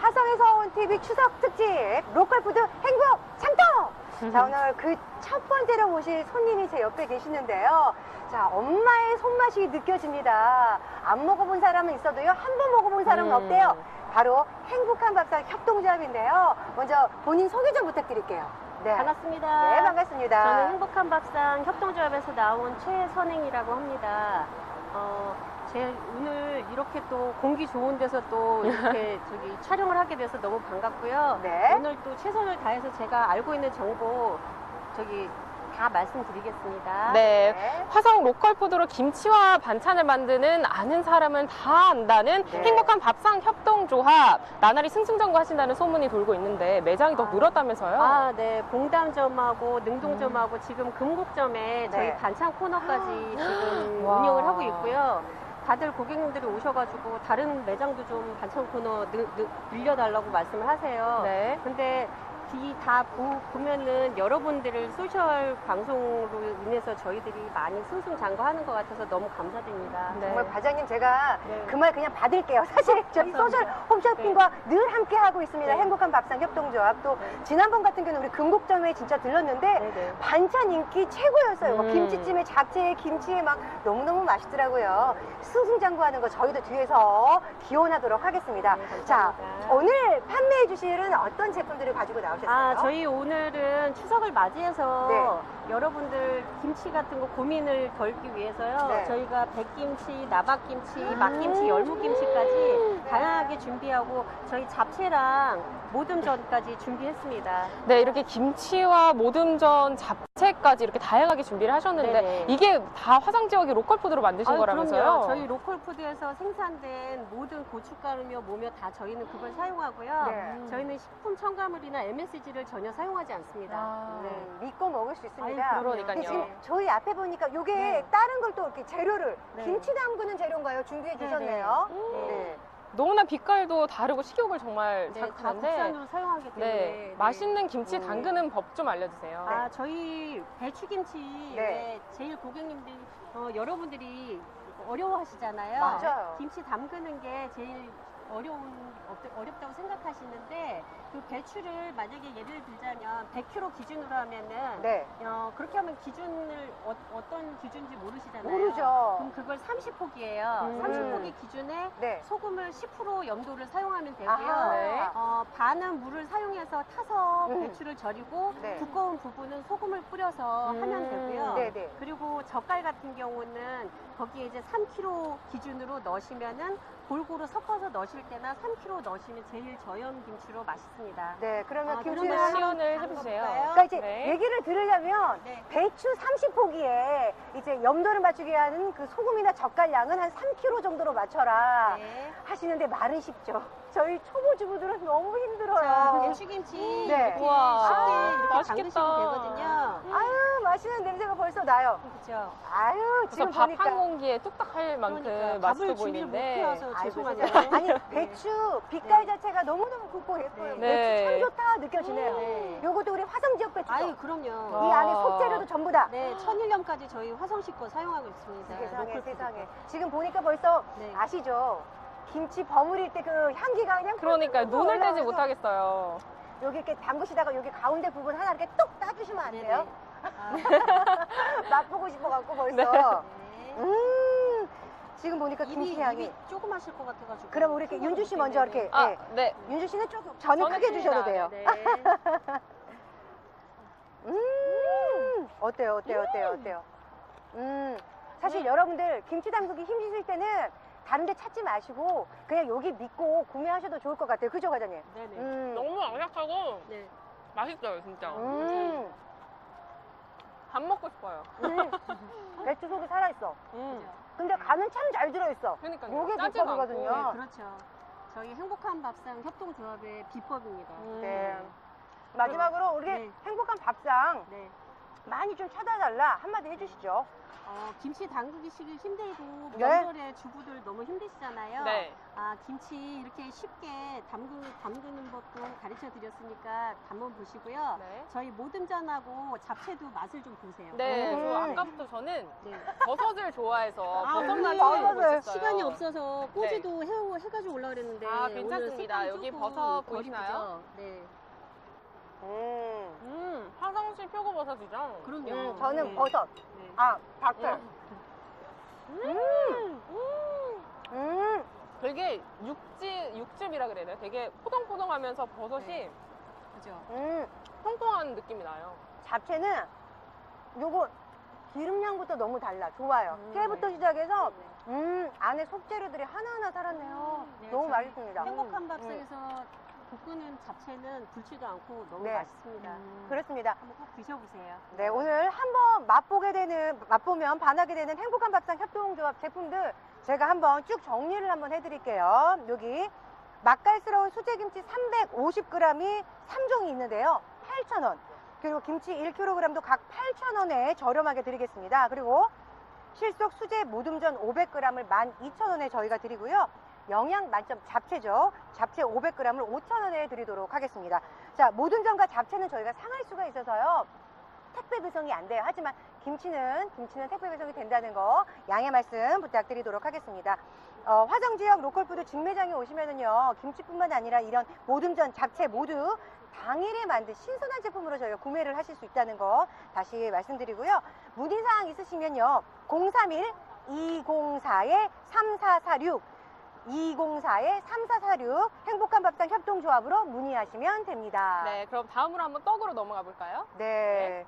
화성에서 온 TV 추석 특집 로컬 푸드 행복 창동! 자, 오늘 그 첫 번째로 모실 손님이 제 옆에 계시는데요. 자, 엄마의 손맛이 느껴집니다. 안 먹어본 사람은 있어도요, 한 번 먹어본 사람은 음. 없대요. 바로 행복한 밥상 협동조합인데요. 먼저 본인 소개 좀 부탁드릴게요. 네. 반갑습니다. 네, 반갑습니다. 저는 행복한 밥상 협동조합에서 나온 최선행이라고 합니다. 어, 제 오늘 이렇게 또 공기 좋은 데서 또 이렇게 저기 촬영을 하게 돼서 너무 반갑고요. 네. 오늘 또 최선을 다해서 제가 알고 있는 정보 저기 다 말씀드리겠습니다. 네. 네. 화성 로컬 푸드로 김치와 반찬을 만드는 아는 사람은 다 안다는 네. 행복한 밥상 협동조합 나날이 승승장구 하신다는 소문이 돌고 있는데 매장이 더 아. 늘었다면서요? 아, 네. 봉담점하고 능동점하고 지금 금곡점에 저희 음. 네. 반찬 코너까지 지금 와. 운영을 하고 있고요. 다들 고객님들이 오셔가지고 다른 매장도 좀 반찬 코너 늘, 늘, 늘려달라고 말씀을 하세요. 네. 근데 이 다 보면은 여러분들을 소셜 방송으로 인해서 저희들이 많이 승승장구하는 것 같아서 너무 감사드립니다. 네. 정말 과장님 제가 네. 그 말 그냥 받을게요. 사실 저희 감사합니다. 소셜 홈쇼핑과 늘 함께 하고 있습니다. 네. 행복한 밥상 협동조합. 또 네. 지난번 같은 경우는 우리 금곡점에 진짜 들렀는데 네네. 반찬 인기 최고였어요. 뭐 음. 김치찜에 잡채에 김치에 막 너무너무 맛있더라고요. 승승장구하는 거 저희도 뒤에서 기원하도록 하겠습니다. 네, 자. 오늘 판매해 주실은 어떤 제품들을 가지고 나오셨어요? 아, 저희 오늘은 추석을 맞이해서 네. 여러분들 김치 같은 거 고민을 덜기 위해서요. 네. 저희가 백김치, 나박김치, 음. 막김치, 열무김치까지 다양하게 준비하고 저희 잡채랑 모듬전까지 준비했습니다. 네, 이렇게 김치와 모듬전, 잡채까지 이렇게 다양하게 준비를 하셨는데 네네. 이게 다 화성 지역의 로컬 푸드로 만드신 아유, 거라면서요? 그럼요. 저희 로컬 푸드에서 생산된 모든 고춧가루며 뭐며 다 저희는 그걸 사용하고요. 네. 저희는 식품 첨가물이나 MSG를 전혀 사용하지 않습니다. 아. 네. 음, 믿고 먹을 수 있습니다. 아유, 그럼요. 그러니까요. 근데 지금 저희 앞에 보니까 요게 네. 다른 걸 또 이렇게 재료를 네. 김치 담그는 재료인가요? 준비해 네, 주셨네요. 네. 네. 너무나 빛깔도 다르고 식욕을 정말 네, 다 자극하는데 국산으로 사용하기 때문에 네, 네. 맛있는 김치 네. 담그는 법 좀 알려주세요. 아 저희 배추김치 네. 네, 제일 고객님들 어, 여러분들이 어려워하시잖아요. 맞아요. 김치 담그는 게 제일 어려운 어- 어렵다고 생각하시는데 그 배추를 만약에 예를 들자면 100kg 기준으로 하면은 네. 어, 그렇게 하면 기준을 어, 떤 기준인지 모르시잖아요. 모르죠. 그럼 그걸 30포기예요. 음. 30포기 기준에 네. 소금을 10% 염도를 사용하면 되고요. 아하. 네. 어, 반은 물을 사용해서 타서 음. 배추를 절이고 네. 두꺼운 부분은 소금을 뿌려서 음. 하면 되고요. 네, 네. 그리고 젓갈 같은 경우는 거기에 이제 3kg 기준으로 넣으시면은 골고루 섞어서 넣으실 때나 3kg 넣으시면 제일 저염 김치로 맛있습니다. 네. 그러면 아, 김치는 시연을. 볼까요? 그러니까 이제 네. 얘기를 들으려면 네. 배추 30포기에 이제 염도를 맞추게 하는 그 소금이나 젓갈 양은 한 3kg 정도로 맞춰라 네. 하시는데 말은 쉽죠. 저희 초보 주부들은 너무 자, 힘들어요. 배추김치 네. 이렇게 우와. 쉽게 아, 이렇게 맛있겠다. 담그시면 되거든요. 아유 맛있는 냄새가 벌써 나요. 그렇죠. 아유 지금 밥한 보니까 공기에 뚝딱 할 만큼 그러니까 맛있어 밥을 준비를 보이는데 못해와서 아이고, 죄송하네요. 세상에. 아니 배추 빛깔 자체가 너무너무 굵고 예뻐요. 네. 네. 배추 참 좋다 느껴지네요. 네. 요것도 우리 화성 지역 배추죠. 아유, 그럼요. 이 안에 아. 속재료도 전부 다. 네, 천일염까지 저희 화성식 거 사용하고 있습니다. 세상에 로컬 세상에. 지금 보니까 벌써 네. 아시죠? 김치 버무릴 때 그 향기가 그냥 그러니까 눈을 떼지 올라와서 못하겠어요. 여기 이렇게 담그시다가 여기 가운데 부분 하나 이렇게 뚝 따주시면 안 네네. 돼요? 아, 맛보고 싶어갖고 벌써. 네. 음 지금 보니까 김치 향이. 입이 조그마실 것 같아가지고. 그럼 우리 이렇게 윤주 씨 먼저 이렇게. 아, 네. 네. 윤주 씨는 조금 저는 저는 크게 큽니다. 주셔도 돼요. 네. 음 어때요 어때요 어때요 어때요 음 사실 네. 여러분들 김치 담그기 힘드실 때는 다른 데 찾지 마시고 그냥 여기 믿고 구매하셔도 좋을 것 같아요 그죠 과장님 네네. 음, 너무 아삭하고 네. 맛있어요, 진짜. 음, 밥 먹고 싶어요. 음. 배추 속이 살아있어 음. 근데 간은 참 잘 들어있어 그러니까 요게 짜지도 비법이거든요. 네, 그렇죠. 저희 행복한 밥상 협동조합의 비법입니다. 음. 네. 마지막으로 우리 네. 행복한 밥상 네. 많이 좀 찾아달라 한마디 해주시죠. 어, 김치 담그기식이 힘들고 네. 명절에 주부들 너무 힘드시잖아요. 네. 아, 김치 이렇게 쉽게 담그, 담그는 법도 가르쳐 드렸으니까 한번 보시고요. 네. 저희 모듬전하고 잡채도 맛을 좀 보세요. 네, 음. 저 아까부터 저는 네. 버섯을 좋아해서 아, 버섯 오늘 맛을 버섯을. 시간이 없어서 꼬지도 해, 해가지고 올라 그랬는데 아, 오늘 괜찮습니다. 색감이 여기 조금 버섯 덜 보이시나요? 이쁘죠? 네, 음, 음, 화성시 표고버섯이죠? 그럼요. 음, 저는 네. 버섯. 네. 아, 닭살. 음. 음, 되게 육즙, 육즙이라 그래야 되나? 되게 포동포동하면서 버섯이 네. 그죠? 음. 통통한 느낌이 나요. 잡채는 요거 기름량부터 너무 달라. 좋아요. 음. 깨부터 시작해서 네. 음 안에 속재료들이 하나하나 살았네요. 네, 너무 맛있습니다. 행복한 밥상에서 볶는 잡채는 불지도 않고 너무 네. 맛있습니다. 음. 그렇습니다. 한번 꼭 드셔보세요. 네, 오늘 한번 맛보게 되는, 맛보면 반하게 되는 행복한 밥상 협동조합 제품들 제가 한번 쭉 정리를 한번 해드릴게요. 여기 맛깔스러운 수제김치 350g이 3종이 있는데요. 8,000원. 그리고 김치 1kg도 각 8,000원에 저렴하게 드리겠습니다. 그리고 실속 수제 모듬전 500g을 12,000원에 저희가 드리고요. 영양 만점 잡채죠. 잡채 500g을 5,000원에 드리도록 하겠습니다. 자, 모듬전과 잡채는 저희가 상할 수가 있어서요. 택배 배송이 안 돼요. 하지만 김치는 김치는 택배 배송이 된다는 거 양해 말씀 부탁드리도록 하겠습니다. 어, 화성 지역 로컬푸드 직매장에 오시면은요 김치뿐만 아니라 이런 모듬전 잡채 모두 당일에 만든 신선한 제품으로 저희가 구매를 하실 수 있다는 거 다시 말씀드리고요. 문의사항 있으시면요 031 204에 3446 204에 3446 행복한 밥상 협동조합으로 문의하시면 됩니다. 네, 그럼 다음으로 한번 떡으로 넘어가 볼까요? 네.